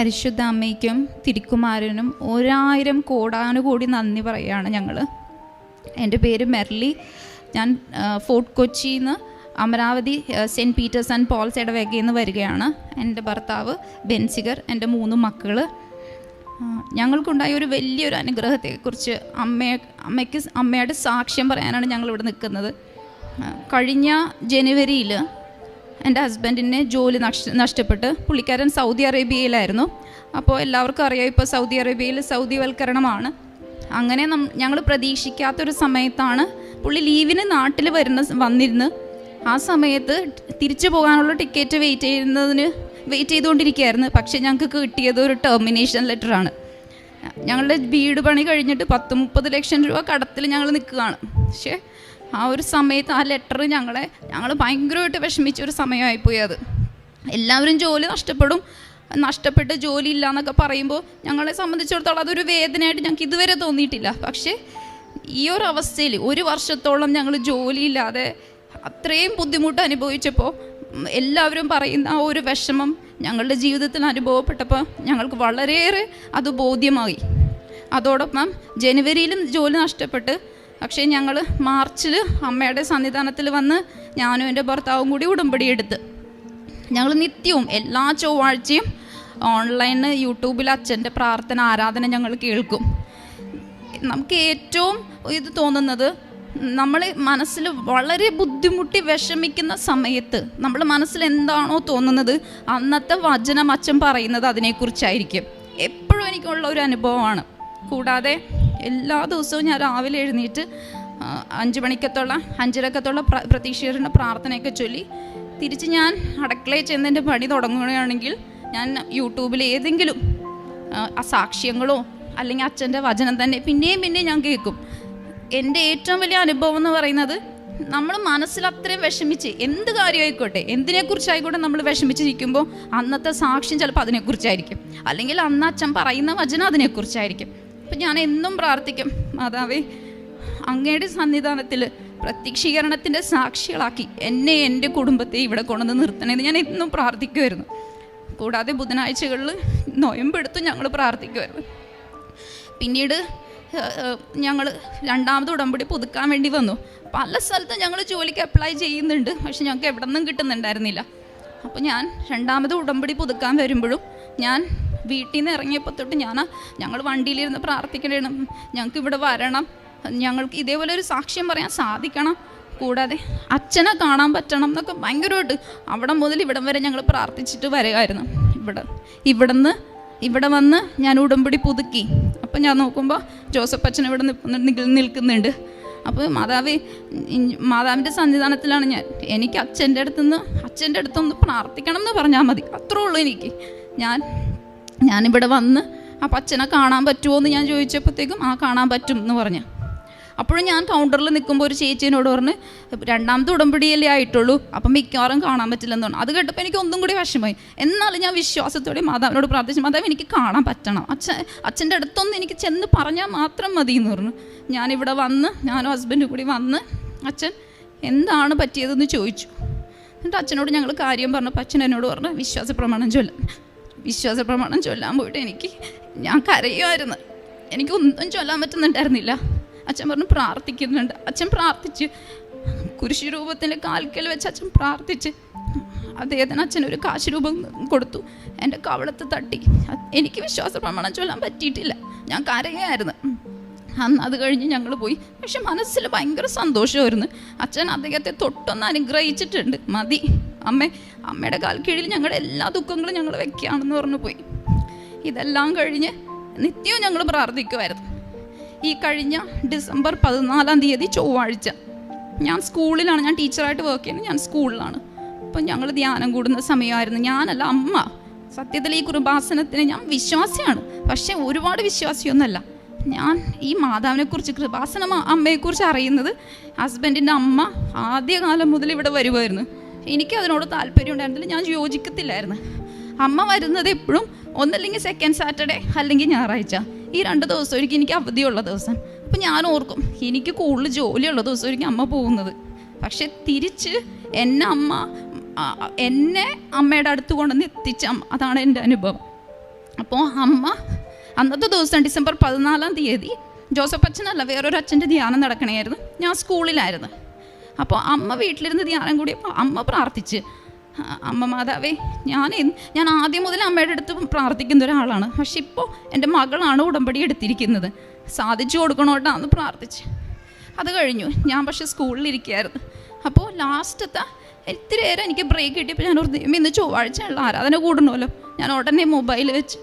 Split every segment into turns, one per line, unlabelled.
പരിശുദ്ധ അമ്മയ്ക്കും തിരുക്കുമാരനും ഒരായിരം കോടാനുകൂടി നന്ദി പറയുകയാണ് ഞങ്ങൾ എന്റെ പേര് മെർലി. ഞാൻ ഫോർട്ട് കൊച്ചിയിൽ നിന്ന് Amaravathi saint Peter's and Paul's ഇടവകയിൽ നിന്ന് വരികയാണ്. എന്റെ ഭർത്താവ് ബെൻസിഗർ എന്റെ മൂന്ന് മക്കൾ ഞങ്ങൾക്കുണ്ടായ ഒരു വലിയൊരു അനുഗ്രഹത്തെക്കുറിച്ച് അമ്മയെ അമ്മയ്ക്ക് അമ്മയുടെ സാക്ഷ്യം പറയാനാണ് ഞങ്ങളിവിടെ നിൽക്കുന്നത്. കഴിഞ്ഞ ജനുവരിയിൽ എന്റെ ഹസ്ബൻഡിന് ജോലി നഷ്ട നഷ്ടപ്പെട്ട് പുള്ളിക്കാരൻ സൗദി അറേബ്യയിലായിരുന്നു. അപ്പോൾ എല്ലാവർക്കും അറിയാം ഇപ്പോൾ സൗദി അറേബ്യയിൽ സൗദിവൽക്കരണമാണ്. അങ്ങനെ നം ഞങ്ങൾ പ്രതീക്ഷിക്കാത്തൊരു സമയത്താണ് പുള്ളി ലീവിന് നാട്ടിൽ വരുന്ന വന്നിരുന്ന്. ആ സമയത്ത് തിരിച്ചു പോകാനുള്ള ടിക്കറ്റ് വെയിറ്റ് ചെയ്യുന്നതിന് വെയിറ്റ് ചെയ്തുകൊണ്ടിരിക്കുകയായിരുന്നു. പക്ഷേ ഞങ്ങൾക്ക് കിട്ടിയത് ഒരു ടെർമിനേഷൻ ലെറ്ററാണ്. ഞങ്ങളുടെ വീട് പണി കഴിഞ്ഞിട്ട് പത്ത് മുപ്പത് ലക്ഷം രൂപ കടത്തിൽ ഞങ്ങൾ നിൽക്കുകയാണ്. പക്ഷേ ആ ഒരു സമയത്ത് ആ ലെറ്റർ ഞങ്ങളെ ഞങ്ങൾ ഭയങ്കരമായിട്ട് വിഷമിച്ച ഒരു സമയമായിപ്പോയി അത്. എല്ലാവരും ജോലി നഷ്ടപ്പെടും. നഷ്ടപ്പെട്ട് ജോലി ഇല്ല എന്നൊക്കെ പറയുമ്പോൾ ഞങ്ങളെ സംബന്ധിച്ചിടത്തോളം അതൊരു വേദനയായിട്ട് ഞങ്ങൾക്ക് ഇതുവരെ തോന്നിയിട്ടില്ല. പക്ഷേ ഈ ഒരു അവസ്ഥയിൽ ഒരു വർഷത്തോളം ഞങ്ങൾ ജോലിയില്ലാതെ അത്രയും ബുദ്ധിമുട്ട് അനുഭവിച്ചപ്പോൾ എല്ലാവരും പറയുന്ന ആ ഒരു വിഷമം ഞങ്ങളുടെ ജീവിതത്തിൽ അനുഭവപ്പെട്ടപ്പോൾ ഞങ്ങൾക്ക് വളരെയേറെ അത് ബോധ്യമായി. അതോടൊപ്പം ജനുവരിയിലും ജോലി നഷ്ടപ്പെട്ട് പക്ഷേ ഞങ്ങൾ മാർച്ചിൽ അമ്മയുടെ സന്നിധാനത്തിൽ വന്ന് ഞാനും എന്റെ ഭർത്താവും കൂടി ഉടമ്പടി എടുത്ത്. ഞങ്ങൾ നിത്യവും എല്ലാ ചൊവ്വാഴ്ചയും ഓൺലൈനിൽ യൂട്യൂബിൽ അച്ഛന്റെ പ്രാർത്ഥന ആരാധന ഞങ്ങൾ കേൾക്കും. നമുക്ക് ഏറ്റവും ഇത് തോന്നുന്നത് നമ്മൾ മനസ്സിൽ വളരെ ബുദ്ധിമുട്ടി വിഷമിക്കുന്ന സമയത്ത് നമ്മൾ മനസ്സിൽ എന്താണോ തോന്നുന്നത് അന്നത്തെ വചനം അച്ഛൻ പറയുന്നത് അതിനെക്കുറിച്ചായിരിക്കും. എപ്പോഴും എനിക്കുള്ള ഒരു അനുഭവമാണ്. കൂടാതെ എല്ലാ ദിവസവും ഞാൻ രാവിലെ എഴുന്നേറ്റ് അഞ്ച് മണിക്കത്തുള്ള അഞ്ചരക്കത്തുള്ള പ്ര പ്രതീക്ഷയുടെ പ്രാർത്ഥനയൊക്കെ ചൊല്ലി തിരിച്ച് ഞാൻ അടുക്കളയിൽ ചെന്ന് എന്റെ പണി തുടങ്ങുകയാണെങ്കിൽ ഞാൻ യൂട്യൂബിൽ ഏതെങ്കിലും സാക്ഷ്യങ്ങളോ അല്ലെങ്കിൽ അച്ഛന്റെ വചനം തന്നെ പിന്നെയും പിന്നെയും ഞാൻ കേൾക്കും. എന്റെ ഏറ്റവും വലിയ അനുഭവം എന്ന് പറയുന്നത് നമ്മൾ മനസ്സിൽ അത്രയും വിഷമിച്ച് എന്ത് കാര്യമായിക്കോട്ടെ എന്തിനെക്കുറിച്ചായിക്കോട്ടെ നമ്മൾ വിഷമിച്ചിരിക്കുമ്പോൾ അന്നത്തെ സാക്ഷ്യം ചിലപ്പോൾ അതിനെക്കുറിച്ചായിരിക്കും. അല്ലെങ്കിൽ അന്ന് അച്ഛൻ പറയുന്ന വചനം അതിനെക്കുറിച്ചായിരിക്കും. അപ്പം ഞാൻ എന്നും പ്രാർത്ഥിക്കും മാതാവേ അങ്ങയുടെ സന്നിധാനത്തിൽ പ്രത്യക്ഷീകരണത്തിന്റെ സാക്ഷികളാക്കി എന്നെ എന്റെ കുടുംബത്തെ ഇവിടെ കൊണ്ടുവന്ന് നിർത്തണമെന്ന് ഞാൻ എന്നും പ്രാർത്ഥിക്കുമായിരുന്നു കൂടാതെ ബുധനാഴ്ചകളിൽ നോയമ്പെടുത്തും ഞങ്ങൾ പ്രാർത്ഥിക്കുമായിരുന്നു പിന്നീട് ഞങ്ങൾ രണ്ടാമത് ഉടമ്പടി പുതുക്കാൻ വേണ്ടി വന്നു. പല സ്ഥലത്തും ഞങ്ങൾ ജോലിക്ക് അപ്ലൈ ചെയ്യുന്നുണ്ട് പക്ഷെ ഞങ്ങൾക്ക് എവിടെ നിന്നും കിട്ടുന്നുണ്ടായിരുന്നില്ല. അപ്പോൾ ഞാൻ രണ്ടാമത് ഉടമ്പടി പുതുക്കാൻ വരുമ്പോഴും ഞാൻ വീട്ടിൽ നിന്ന് ഇറങ്ങിയപ്പോൾ തൊട്ട് ഞാൻ ഞങ്ങൾ വണ്ടിയിലിരുന്ന് പ്രാർത്ഥിക്കണം ഞങ്ങൾക്ക് ഇവിടെ വരണം. ഞങ്ങൾക്ക് ഇതേപോലെ ഒരു സാക്ഷ്യം പറയാൻ സാധിക്കണം. കൂടാതെ അച്ഛനെ കാണാൻ പറ്റണം എന്നൊക്കെ ഭയങ്കരമായിട്ട് അവിടെ മുതൽ ഇവിടം വരെ ഞങ്ങൾ പ്രാർത്ഥിച്ചിട്ട് വരികയായിരുന്നു. ഇവിടെ ഇവിടുന്ന് ഇവിടെ വന്ന് ഞാൻ ഉടമ്പടി പുതുക്കി. അപ്പം ഞാൻ നോക്കുമ്പോൾ ജോസഫ് അച്ഛൻ ഇവിടെ നിൽക്കുന്ന- നിൽ- നിൽക്കുന്നുണ്ട്. അപ്പോൾ മാതാവ് മാതാവിന്റെ സന്നിധാനത്തിലാണ് ഞാൻ. എനിക്ക് അച്ഛന്റെ അടുത്തുനിന്ന് അച്ഛന്റെ അടുത്തൊന്ന് പ്രാർത്ഥിക്കണം എന്ന് പറഞ്ഞാൽ മതി. അത്രേ ഉള്ളൂ എനിക്ക്. ഞാൻ ഞാനിവിടെ വന്ന് ആ പച്ചനെ കാണാൻ പറ്റുമോ എന്ന് ഞാൻ ചോദിച്ചപ്പോഴത്തേക്കും ആ കാണാൻ പറ്റും എന്ന് പറഞ്ഞു. അപ്പോഴും ഞാൻ കൗണ്ടറിൽ നിൽക്കുമ്പോൾ ഒരു ചേച്ചിനോട് പറഞ്ഞ് രണ്ടാമത്തെ ഉടമ്പടിയല്ലേ ആയിട്ടുള്ളൂ അപ്പം മിക്കവാറും കാണാൻ പറ്റില്ലെന്ന് പറഞ്ഞു. അത് കേട്ടപ്പോൾ എനിക്ക് ഒന്നും കൂടി വിഷമമായി. എന്നാലും ഞാൻ വിശ്വാസത്തോടെ മാതാവിനോട് പ്രാർത്ഥിച്ചു മാതാവ് എനിക്ക് കാണാൻ പറ്റണം. അച്ഛൻ അച്ഛന്റെ അടുത്തൊന്ന് എനിക്ക് ചെന്ന് പറഞ്ഞാൽ മാത്രം മതി എന്ന് പറഞ്ഞു. ഞാനിവിടെ വന്ന് ഞാനും ഹസ്ബൻഡും കൂടി വന്ന് അച്ഛൻ എന്താണ് പറ്റിയതെന്ന് ചോദിച്ചു. എന്നിട്ട് അച്ഛനോട് ഞങ്ങൾ കാര്യം പറഞ്ഞപ്പോൾ അച്ഛൻ എന്നോട് പറഞ്ഞു വിശ്വാസ പ്രമാണം ചൊല്ലാൻ വിശ്വാസ പ്രമാണം ചൊല്ലാൻ പോയിട്ട് എനിക്ക് ഞാൻ കരയുമായിരുന്നു എനിക്കൊന്നും ചൊല്ലാൻ പറ്റുന്നുണ്ടായിരുന്നില്ല. അച്ഛൻ പറഞ്ഞു പ്രാർത്ഥിക്കുന്നുണ്ട്. അച്ഛൻ പ്രാർത്ഥിച്ച് കുരിശു രൂപത്തിന്റെ കാൽക്കൽ വെച്ച് അച്ഛൻ പ്രാർത്ഥിച്ച് അദ്ദേഹത്തിന് അച്ഛൻ ഒരു കാശ് രൂപം കൊടുത്തു. എന്റെ കവളത്ത് തട്ടി. എനിക്ക് വിശ്വാസ പ്രമാണം ചൊല്ലാൻ പറ്റിയിട്ടില്ല. ഞാൻ കരയായിരുന്നു അന്ന് അത് കഴിഞ്ഞ് ഞങ്ങൾ പോയി. പക്ഷെ മനസ്സിൽ ഭയങ്കര സന്തോഷമായിരുന്നു. അച്ഛൻ അദ്ദേഹത്തെ തൊട്ടൊന്ന് അനുഗ്രഹിച്ചിട്ടുണ്ട്. മതി. അമ്മ അമ്മയുടെ കാൽ കീഴിൽ ഞങ്ങളുടെ എല്ലാ ദുഃഖങ്ങളും ഞങ്ങൾ വെക്കുകയാണെന്ന് പറഞ്ഞു പോയി. ഇതെല്ലാം കഴിഞ്ഞ് നിത്യവും ഞങ്ങൾ പ്രാർത്ഥിക്കുമായിരുന്നു ഈ കഴിഞ്ഞ ഡിസംബർ പതിനാലാം തീയതി ചൊവ്വാഴ്ച ഞാൻ സ്കൂളിലാണ് ഞാൻ ടീച്ചറായിട്ട് വർക്ക് ചെയ്യുന്നത് ഞാൻ സ്കൂളിലാണ്. അപ്പം ഞങ്ങൾ ധ്യാനം കൂടുന്ന സമയമായിരുന്നു. ഞാനല്ല അമ്മ. സത്യത്തിൽ ഈ കൃപാസനത്തിന് ഞാൻ വിശ്വാസിയാണ്. പക്ഷേ ഒരുപാട് വിശ്വാസിയൊന്നുമല്ല. ഞാൻ ഈ മാതാവിനെക്കുറിച്ച് കൃപാസന അമ്മയെക്കുറിച്ച് അറിയുന്നത് ഹസ്ബൻഡിന്റെ അമ്മ ആദ്യകാലം മുതൽ ഇവിടെ വരുമായിരുന്നു. എനിക്ക് അതിനോട് താല്പര്യം ഉണ്ടായിരുന്നില്ല ഞാൻ യോജിക്കത്തില്ലായിരുന്നു. അമ്മ വരുന്നത് എപ്പോഴും ഒന്നല്ലെങ്കിൽ സെക്കൻഡ് സാറ്റർഡേ അല്ലെങ്കിൽ ഞായറാഴ്ച. ഈ രണ്ട് ദിവസമായിരിക്കും എനിക്ക് അവധിയുള്ള ദിവസം. അപ്പം ഞാൻ ഓർക്കും എനിക്ക് കൂടുതൽ ജോലിയുള്ള ദിവസം ദിവസമായിരിക്കും അമ്മ പോകുന്നത്. പക്ഷെ തിരിച്ച് എന്നെ അമ്മ എന്നെ അമ്മയുടെ അടുത്ത് കൊണ്ടുവന്ന് എത്തിച്ച അമ്മ അതാണ് എന്റെ അനുഭവം. അപ്പോൾ അമ്മ അന്നത്തെ ദിവസം ഡിസംബർ പതിനാലാം തീയതി ജോസഫ് അച്ഛനല്ല വേറൊരു അച്ഛന്റെ ധ്യാനം നടക്കണമായിരുന്നു ഞാൻ സ്കൂളിലായിരുന്നു. അപ്പോൾ അമ്മ വീട്ടിലിരുന്ന് ധ്യാനം കൂടിയപ്പോൾ അമ്മ പ്രാർത്ഥിച്ച് അമ്മ മാതാവേ ഞാൻ ഞാൻ ആദ്യം മുതൽ അമ്മയുടെ അടുത്ത് പ്രാർത്ഥിക്കുന്ന ഒരാളാണ്. പക്ഷെ ഇപ്പോൾ എന്റെ മകളാണ് ഉടമ്പടി എടുത്തിരിക്കുന്നത്. സാധിച്ചു കൊടുക്കണോട്ടാന്ന് പ്രാർത്ഥിച്ച്. അത് കഴിഞ്ഞു. ഞാൻ പക്ഷേ സ്കൂളിലിരിക്കുകയായിരുന്നു. അപ്പോൾ ലാസ്റ്റത്തെ ഇത്തിരി നേരം എനിക്ക് ബ്രേക്ക് കിട്ടിയപ്പോൾ ഞാൻ ഒരു ഇന്ന് ചൊവ്വാഴ്ചയുള്ള ആരാധന കൂടണമല്ലോ. ഞാൻ ഉടനെ മൊബൈൽ വെച്ച്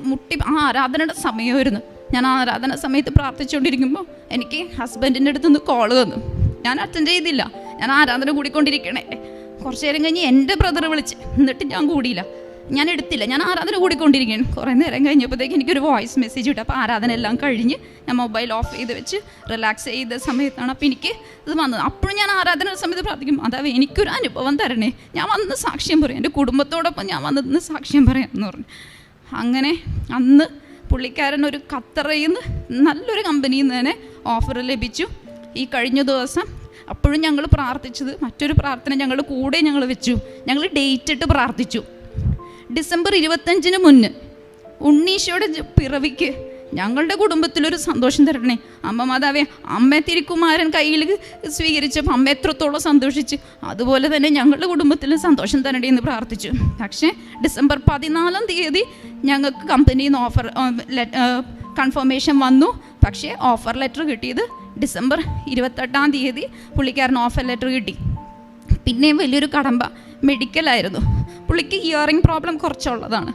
മുട്ടി ആ ആരാധനയുടെ സമയമായിരുന്നു. ഞാൻ ആരാധന സമയത്ത് പ്രാർത്ഥിച്ചുകൊണ്ടിരിക്കുമ്പോൾ എനിക്ക് ഹസ്ബൻഡിന്റെ അടുത്ത് കോൾ തന്നു ഞാൻ അറ്റൻഡ് ചെയ്തില്ല. ഞാൻ ആരാധന കൂടിക്കൊണ്ടിരിക്കണേ. കുറച്ച് നേരം കഴിഞ്ഞ് എന്റെ ബ്രദർ വിളിച്ച്. എന്നിട്ട് ഞാൻ കൂടിയില്ല. ഞാൻ എടുത്തില്ല. ഞാൻ ആരാധന കൂടിക്കൊണ്ടിരിക്കുകയാണ്. കുറേ നേരം കഴിഞ്ഞപ്പോഴത്തേക്ക് എനിക്കൊരു വോയിസ് മെസ്സേജ് കിട്ടും. അപ്പോൾ ആരാധന എല്ലാം കഴിഞ്ഞ് ഞാൻ മൊബൈൽ ഓഫ് ചെയ്ത് വെച്ച് റിലാക്സ് ചെയ്ത സമയത്താണ് അപ്പോൾ എനിക്ക് ഇത് വന്നത്. അപ്പോഴും ഞാൻ ആരാധന സമയത്ത് പ്രാർത്ഥിക്കും. അതാവ് എനിക്കൊരു അനുഭവം തരണേ. ഞാൻ വന്ന് സാക്ഷ്യം പറയാം. എന്റെ കുടുംബത്തോടൊപ്പം ഞാൻ വന്നതെന്ന് സാക്ഷ്യം പറയാം എന്ന് പറഞ്ഞു. അങ്ങനെ അന്ന് പുള്ളിക്കാരൻ ഒരു ഖത്തറയിൽ നിന്ന് നല്ലൊരു കമ്പനിയിൽ നിന്ന് തന്നെ ഓഫർ ലഭിച്ചു. ഈ കഴിഞ്ഞ ദിവസം അപ്പോഴും ഞങ്ങൾ പ്രാർത്ഥിച്ചത് മറ്റൊരു പ്രാർത്ഥന ഞങ്ങൾ കൂടെ ഞങ്ങൾ വെച്ചു. ഞങ്ങൾ ഡേറ്റ് ഇട്ട് പ്രാർത്ഥിച്ചു. ഡിസംബർ ഇരുപത്തഞ്ചിന് മുന്ന് ഉണ്ണീശോയുടെ പിറവിക്ക് ഞങ്ങളുടെ കുടുംബത്തിലൊരു സന്തോഷം തരണേ. അമ്മ മാതാവേ അമ്മ തിരുക്കുമാരൻ കയ്യിൽ സ്വീകരിച്ചപ്പോൾ അമ്മ എത്രത്തോളം സന്തോഷിച്ച് അതുപോലെ തന്നെ ഞങ്ങളുടെ കുടുംബത്തിലും സന്തോഷം തരണേ എന്ന് പ്രാർത്ഥിച്ചു. പക്ഷേ ഡിസംബർ പതിനാലാം തീയതി ഞങ്ങൾക്ക് കമ്പനിയിൽ നിന്ന് ഓഫർ കൺഫർമേഷൻ വന്നു. പക്ഷേ ഓഫർ ലെറ്റർ കിട്ടിയത് ഡിസംബർ ഇരുപത്തെട്ടാം തീയതി പുള്ളിക്കാരൻ ഓഫർ ലെറ്റർ കിട്ടി. പിന്നെയും വലിയൊരു കടമ്പ മെഡിക്കലായിരുന്നു പുള്ളിക്ക് ഇയറിംഗ് പ്രോബ്ലം കുറച്ചുള്ളതാണ്.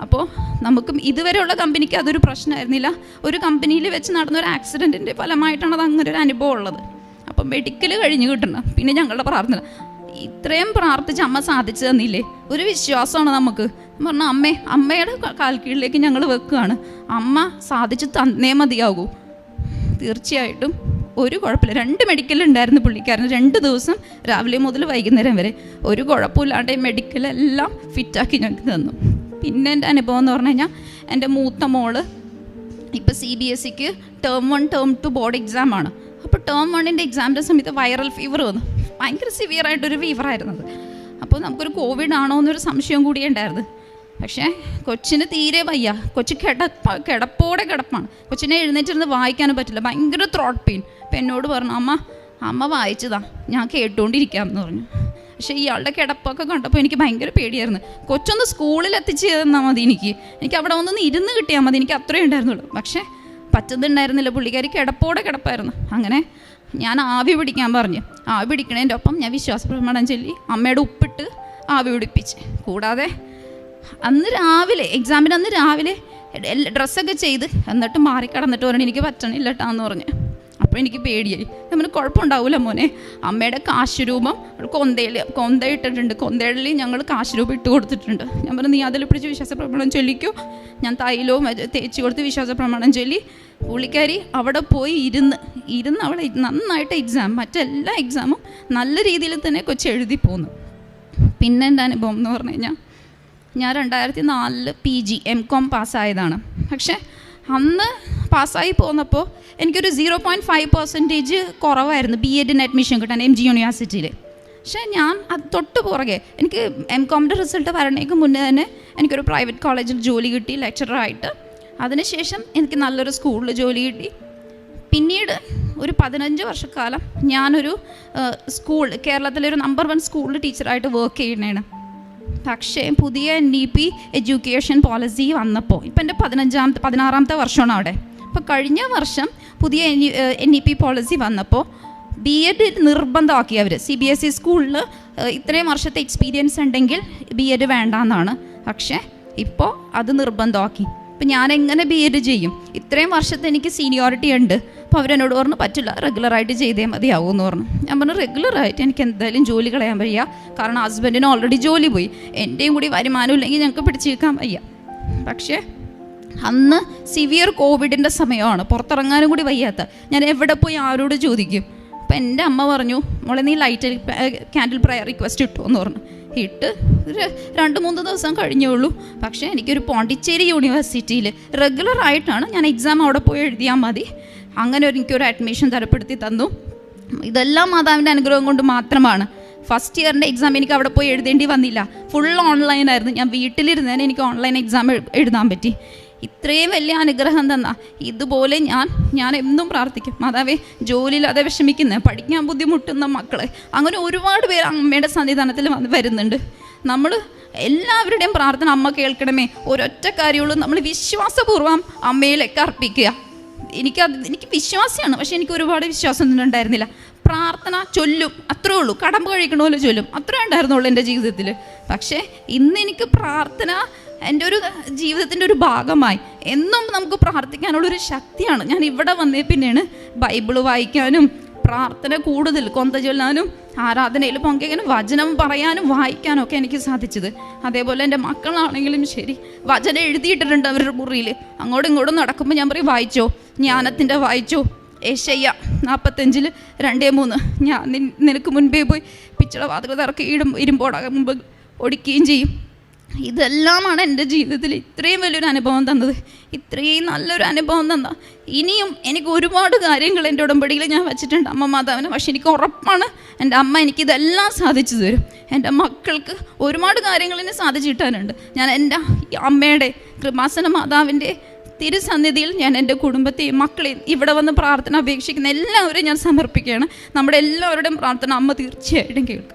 അപ്പോൾ നമുക്കും ഇതുവരെയുള്ള കമ്പനിക്ക് അതൊരു പ്രശ്നമായിരുന്നില്ല. ഒരു കമ്പനിയിൽ വെച്ച് നടന്ന ഒരു ആക്സിഡന്റിന്റെ ഫലമായിട്ടാണ് അത് അങ്ങനെ ഒരു അനുഭവം ഉള്ളത്. അപ്പം മെഡിക്കൽ കഴിഞ്ഞ് കിട്ടണം. പിന്നെ ഞങ്ങളുടെ പ്രാർത്ഥന. ഇത്രയും പ്രാർത്ഥിച്ച് അമ്മ സാധിച്ചു തന്നില്ലേ? ഒരു വിശ്വാസമാണ് നമുക്ക്. പറഞ്ഞാൽ അമ്മേ അമ്മയുടെ കാൽക്കീഴിലേക്ക് ഞങ്ങൾ വെക്കുകയാണ്. അമ്മ സാധിച്ച് തന്നേ മതിയാകൂ. തീർച്ചയായിട്ടും ഒരു കുഴപ്പമില്ല. രണ്ട് മെഡിക്കൽ ഉണ്ടായിരുന്നു പുള്ളിക്കാരന്. രണ്ട് ദിവസം രാവിലെ മുതൽ വൈകുന്നേരം വരെ. ഒരു കുഴപ്പമില്ലാണ്ട് മെഡിക്കലെല്ലാം ഫിറ്റാക്കി ഞങ്ങൾക്ക് തന്നു. പിന്നെ എന്റെ അനുഭവം എന്ന് പറഞ്ഞു കഴിഞ്ഞാൽ എന്റെ മൂത്ത മോൾ ഇപ്പോൾ സി ബി എസ് സിക്ക് term one term two board exam ആണ്. അപ്പോൾ ടേം വണ്ണിന്റെ എക്സാമിന്റെ സമയത്ത് വൈറൽ ഫീവർ വന്നു. ഭയങ്കര സിവിയർ ആയിട്ടൊരു ഫീവറായിരുന്നത് അപ്പോൾ നമുക്കൊരു കോവിഡ് ആണോ എന്നൊരു സംശയം കൂടി ഉണ്ടായിരുന്നു. പക്ഷേ കൊച്ചിന് തീരെ വയ്യ. കൊച്ചു കിട കിടപ്പോടെ കിടപ്പാണ്. കൊച്ചിനെ എഴുന്നേറ്റിരുന്ന് വായിക്കാനും പറ്റില്ല. ഭയങ്കര ത്രോട്ട് പെയിൻ അപ്പം എന്നോട് പറഞ്ഞു അമ്മ അമ്മ വായിച്ചതാ. ഞാൻ കേട്ടുകൊണ്ടിരിക്കാം എന്ന് പറഞ്ഞു. പക്ഷേ ഇയാളുടെ കിടപ്പൊക്കെ കണ്ടപ്പോൾ എനിക്ക് ഭയങ്കര പേടിയായിരുന്നു. കൊച്ചൊന്ന് സ്കൂളിൽ എത്തിച്ച് തന്നാൽ മതി എനിക്ക്. എനിക്ക് അവിടെ ഒന്നൊന്ന് ഇരുന്ന് കിട്ടിയാൽ മതി. എനിക്ക് അത്രയും ഉണ്ടായിരുന്നുള്ളൂ. പക്ഷേ പറ്റുന്നുണ്ടായിരുന്നില്ല. പുള്ളിക്കാരി കിടപ്പോടെ കിടപ്പായിരുന്നു. അങ്ങനെ ഞാൻ ആവി പിടിക്കാൻ പറഞ്ഞു. ആവി പിടിക്കണതിന്റെ ഒപ്പം ഞാൻ വിശ്വാസ പ്രമാണം ചൊല്ലി അമ്മയുടെ ഉപ്പിട്ട് ആവി പിടിപ്പിച്ച്. കൂടാതെ അന്ന് രാവിലെ എക്സാമിന് അന്ന് രാവിലെ ഡ്രസ്സൊക്കെ ചെയ്ത് എന്നിട്ട് മാറി കടന്നിട്ട് പറഞ്ഞു എനിക്ക് പറ്റണില്ല കേട്ടോ എന്ന് പറഞ്ഞു. അപ്പോൾ എനിക്ക് പേടിയായി. നമ്മൾ കുഴപ്പമുണ്ടാവില്ല മോനെ. അമ്മയുടെ കാശുരൂപം കൊന്തയിൽ കൊന്ത ഇട്ടിട്ടുണ്ട് കൊന്തയിൽ ഞങ്ങൾ കാശുരൂപം ഇട്ട് കൊടുത്തിട്ടുണ്ട്. ഞാൻ പറഞ്ഞു നീ അതിൽ പിടിച്ച് വിശ്വാസ പ്രമാണം ചൊല്ലിക്കോ. ഞാൻ തൈലവും തേച്ച് കൊടുത്ത് വിശ്വാസ പ്രമാണം ചൊല്ലി. പുള്ളിക്കാരി അവിടെ പോയി ഇരുന്ന് ഇരുന്ന് അവളെ നന്നായിട്ട് എക്സാം മറ്റെല്ലാ എക്സാമും നല്ല രീതിയിൽ തന്നെ കൊച്ചു എഴുതി പോന്നു. പിന്നെ എന്റെ അനുഭവം എന്ന് പറഞ്ഞു കഴിഞ്ഞാൽ ഞാൻ രണ്ടായിരത്തി നാലിൽ പി ജി എം കോം പാസ്സായതാണ്. പക്ഷേ അന്ന് പാസ്സായി പോന്നപ്പോൾ എനിക്കൊരു സീറോ പോയിന്റ് ഫൈവ് പെർസെന്റേജ് കുറവായിരുന്നു ബി എഡിന് അഡ്മിഷൻ കിട്ടാൻ എം ജി യൂണിവേഴ്സിറ്റിയിൽ പക്ഷേ ഞാൻ അത് തൊട്ട് പുറകെ എനിക്ക് എം കോമിന്റെ റിസൾട്ട് വരണേക്ക് മുന്നേ തന്നെ എനിക്കൊരു പ്രൈവറ്റ് കോളേജിൽ ജോലി കിട്ടി ലെക്ചറായിട്ട് അതിനുശേഷം എനിക്ക് നല്ലൊരു സ്കൂളിൽ ജോലി കിട്ടി. പിന്നീട് ഒരു പതിനഞ്ച് വർഷക്കാലം ഞാനൊരു സ്കൂൾ കേരളത്തിലെ ഒരു നമ്പർ വൺ സ്കൂളിൽ ടീച്ചറായിട്ട് വർക്ക് ചെയ്യണേണ് പക്ഷേ പുതിയ N D P education policy വന്നപ്പോൾ ഇപ്പം എന്റെ പതിനഞ്ചാമത്തെ പതിനാറാമത്തെ വർഷമാണ് അവിടെ. അപ്പോൾ കഴിഞ്ഞ വർഷം പുതിയ എൻ ഇ പി പോളിസി വന്നപ്പോൾ ബി എഡ് നിർബന്ധമാക്കി അവർ സി ബി എസ് ഇ സ്കൂളിൽ ഇത്രയും വർഷത്തെ എക്സ്പീരിയൻസ് ഉണ്ടെങ്കിൽ ബി എഡ് വേണ്ടാന്നാണ്. പക്ഷേ ഇപ്പോൾ അത് നിർബന്ധമാക്കി. ഇപ്പം ഞാൻ എങ്ങനെ ബി എഡ് ചെയ്യും? ഇത്രയും വർഷത്തെ എനിക്ക് സീനിയോറിറ്റി ഉണ്ട്. അപ്പോൾ അവരെന്നോട് പറഞ്ഞു പറ്റില്ല റെഗുലറായിട്ട് ചെയ്തേ മതിയാവും എന്ന് പറഞ്ഞു. ഞാൻ പറഞ്ഞു റെഗുലറായിട്ട് എനിക്ക് എന്തായാലും ജോലി കളയാൻ വയ്യ. കാരണം ഹസ്ബൻഡിന് ഓൾറെഡി ജോലി പോയി. എന്റെയും കൂടി വരുമാനം ഇല്ലെങ്കിൽ ഞങ്ങൾക്ക് പിടിച്ചു നിൽക്കാൻ വയ്യ. പക്ഷേ അന്ന് സിവിയർ കോവിഡിന്റെ സമയമാണ്. പുറത്തിറങ്ങാനും കൂടി വയ്യാത്ത. ഞാൻ എവിടെ പോയി ആരോട് ചോദിക്കും? അപ്പം എന്റെ അമ്മ പറഞ്ഞു മോളെ നീ ലൈറ്റ് ക്യാൻഡിൽ പ്രയർ റിക്വസ്റ്റ് ഇട്ടു എന്ന് പറഞ്ഞു. ഇട്ട് ഒരു രണ്ട് മൂന്ന് ദിവസം കഴിഞ്ഞുള്ളൂ. പക്ഷേ എനിക്കൊരു പോണ്ടിച്ചേരി യൂണിവേഴ്സിറ്റിയിൽ റെഗുലർ ആയിട്ടാണ് ഞാൻ എക്സാം അവിടെ പോയി എഴുതിയാൽ മതി. അങ്ങനെ എനിക്കൊരു അഡ്മിഷൻ തരപ്പെടുത്തി തന്നു. ഇതെല്ലാം മാതാവിന്റെ അനുഗ്രഹം കൊണ്ട് മാത്രമാണ്. ഫസ്റ്റ് ഇയറിന്റെ എക്സാം എനിക്ക് അവിടെ പോയി എഴുതേണ്ടി വന്നില്ല. ഫുൾ ഓൺലൈനായിരുന്നു ഞാൻ വീട്ടിലിരുന്നതിന് എനിക്ക് ഓൺലൈൻ എക്സാം എഴുതാൻ പറ്റി. ഇത്രയും വലിയ അനുഗ്രഹം തന്ന. ഇതുപോലെ ഞാൻ ഞാൻ എന്നും പ്രാർത്ഥിക്കും. മാതാവേ ജോലിയില്ലാതെ വിഷമിക്കുന്ന പഠിക്കാൻ ബുദ്ധിമുട്ടുന്ന മക്കളെ അങ്ങനെ ഒരുപാട് പേര് അമ്മയുടെ സന്നിധാനത്തിൽ വരുന്നുണ്ട്. നമ്മൾ എല്ലാവരുടെയും പ്രാർത്ഥന അമ്മ കേൾക്കണമേ. ഒരൊറ്റ കാര്യമുള്ളൂ നമ്മൾ വിശ്വാസപൂർവം അമ്മയിലേക്ക് അർപ്പിക്കുക. എനിക്കത് എനിക്ക് വിശ്വാസമാണ് പക്ഷേ എനിക്ക് ഒരുപാട് വിശ്വാസം ഒന്നും ഉണ്ടായിരുന്നില്ല. പ്രാർത്ഥന ചൊല്ലും അത്രേ ഉള്ളൂ. കടമ്പ് കഴിക്കണ പോലെ ചൊല്ലും. അത്രേ ഉണ്ടായിരുന്നുള്ളൂ എന്റെ ജീവിതത്തിൽ പക്ഷേ ഇന്ന് എനിക്ക് പ്രാർത്ഥന എന്റെ ഒരു ജീവിതത്തിന്റെ ഒരു ഭാഗമായി. എന്നും നമുക്ക് പ്രാർത്ഥിക്കാനുള്ളൊരു ശക്തിയാണ്. ഞാൻ ഇവിടെ വന്നേ പിന്നെയാണ് ബൈബിൾ വായിക്കാനും പ്രാർത്ഥന കൂടുതൽ കൊന്ത ചൊല്ലാനും ആരാധനയിൽ പങ്കെടുക്കാനും വചനം പറയാനും വായിക്കാനും ഒക്കെ എനിക്ക് സാധിച്ചത്. അതേപോലെ എന്റെ മക്കളാണെങ്കിലും ശരി വചനം എഴുതിയിട്ടിട്ടുണ്ട് അവരുടെ മുറിയിൽ. അങ്ങോട്ടും ഇങ്ങോട്ടും നടക്കുമ്പോൾ ഞാൻ പറയും വായിച്ചോ? ജ്ഞാനത്തിന്റെ വായിച്ചോ? ഏഷയ്യ നാൽപ്പത്തഞ്ചിൽ രണ്ടേ മൂന്ന്. ഞാൻ നിനക്ക് മുൻപേ പോയി പിച്ചള വാതിൽ തിറക്കി ഇടും ഇരുമ്പോടാകും മുമ്പ് ഒടിക്കുകയും ചെയ്യും. ഇതെല്ലാമാണ് എന്റെ ജീവിതത്തിൽ ഇത്രയും വലിയൊരു അനുഭവം തന്നത്. ഇത്രയും നല്ലൊരു അനുഭവം തന്ന. ഇനിയും എനിക്ക് ഒരുപാട് കാര്യങ്ങൾ എന്റെ ഉടമ്പടിയിൽ ഞാൻ വെച്ചിട്ടുണ്ട് അമ്മ മാതാവിന്. പക്ഷെ എനിക്ക് ഉറപ്പാണ് എന്റെ അമ്മ എനിക്കിതെല്ലാം സാധിച്ചു തരും. എന്റെ മക്കൾക്ക് ഒരുപാട് കാര്യങ്ങൾ എന്നെ സാധിച്ചു കിട്ടാനുണ്ട്. ഞാൻ എന്റെ അമ്മയുടെ കൃപാസന മാതാവിന്റെ തിരുസന്നിധിയിൽ ഞാൻ എന്റെ കുടുംബത്തെയും മക്കളെയും ഇവിടെ വന്ന് പ്രാർത്ഥന അപേക്ഷിക്കുന്ന എല്ലാവരെയും ഞാൻ സമർപ്പിക്കുകയാണ്. നമ്മുടെ എല്ലാവരുടെയും പ്രാർത്ഥന അമ്മ തീർച്ചയായിട്ടും കേൾക്കും.